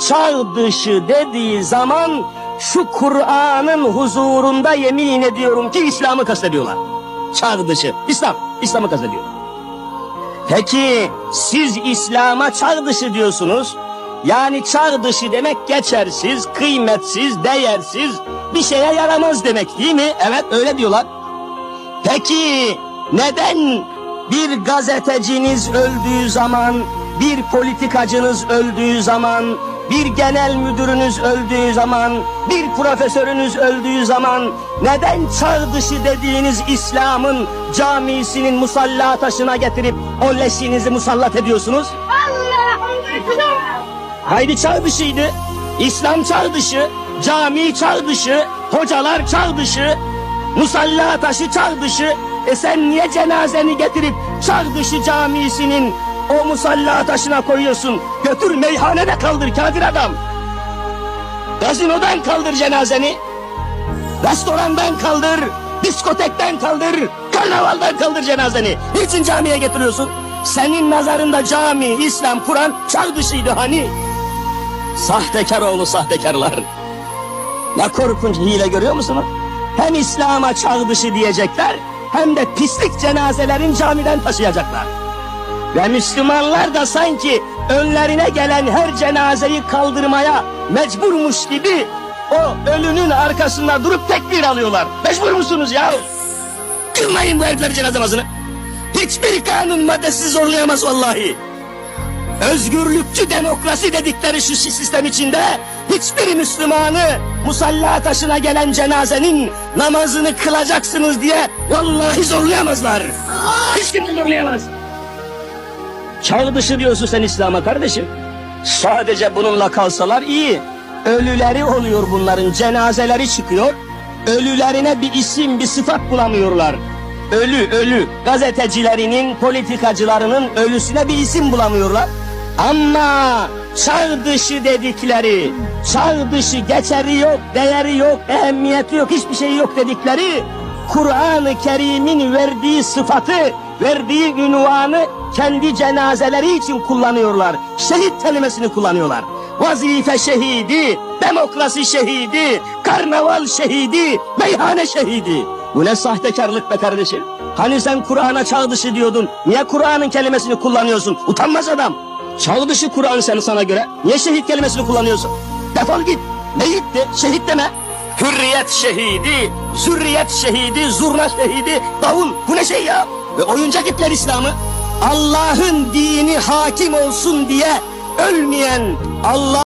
çağ dışı dediği zaman şu Kur'an'ın huzurunda yemin ediyorum ki İslam'ı kastediyorlar. Çağ dışı. İslam. İslam'ı kastediyor. Peki siz İslam'a çağ dışı diyorsunuz. Yani çağ dışı demek geçersiz, kıymetsiz, değersiz, bir şeye yaramaz demek değil mi? Evet öyle diyorlar. Peki neden bir gazeteciniz öldüğü zaman, bir politikacınız öldüğü zaman, bir genel müdürünüz öldüğü zaman, bir profesörünüz öldüğü zaman neden çağ dışı dediğiniz İslam'ın camisinin musalla taşına getirip o leşinizi musallat ediyorsunuz? Haydi çağ dışıydı. İslam çağ dışı, cami çağ dışı, hocalar çağ dışı, musalla taşı çağ dışı. E sen niye cenazeni getirip çağ dışı camisinin o musalla taşına koyuyorsun? Götür meyhanede kaldır kafir adam. Gazinodan kaldır cenazeni. Restorandan kaldır, diskotekten kaldır, karnavaldan kaldır cenazeni. Niçin camiye getiriyorsun? Senin nazarında cami, İslam, Kur'an çağ dışıydı hani. Sahtekar oğlu sahtekarlar. Ne korkunç hile görüyor musunuz? Hem İslam'a çağ dışı diyecekler, hem de pislik cenazelerin camiden taşıyacaklar. Ve Müslümanlar da sanki önlerine gelen her cenazeyi kaldırmaya mecburmuş gibi o ölünün arkasında durup tekbir alıyorlar. Mecbur musunuz ya? Kılmayın bu herifler cenaze namazını. Hiçbir kanun maddesi zorlayamaz vallahi. Özgürlükçü demokrasi dedikleri şu sistem içinde hiçbir Müslümanı musalla taşına gelen cenazenin namazını kılacaksınız diye vallahi zorlayamazlar. Hiç kimse zorlayamaz. Çağ dışı diyorsun sen İslam'a kardeşim. Sadece bununla kalsalar iyi. Ölüleri oluyor bunların cenazeleri çıkıyor. Ölülerine bir isim bir sıfat bulamıyorlar. Ölü ölü gazetecilerinin politikacılarının ölüsüne bir isim bulamıyorlar. Ama çağ dışı dedikleri, çağ dışı geçeri yok, değeri yok, ehemmiyeti yok, hiçbir şey yok dedikleri Kur'an-ı Kerim'in verdiği sıfatı, verdiği ünvanı kendi cenazeleri için kullanıyorlar. Şehit kelimesini kullanıyorlar. Vazife şehidi, demokrasi şehidi, karnaval şehidi, meyhane şehidi. Bu ne sahtekarlık be kardeşim? Hani sen Kur'an'a çağ dışı diyordun. Niye Kur'an'ın kelimesini kullanıyorsun? Utanmaz adam. Çağ dışı Kur'an seni sana göre. Niye şehit kelimesini kullanıyorsun? Defol git. Ne gitti? Şehit deme. Hürriyet şehidi, zürriyet şehidi, zurna şehidi, davul. Bu ne şey ya? Ve oyuncak ipler İslam'ı. Allah'ın dini hakim olsun diye ölmeyen Allah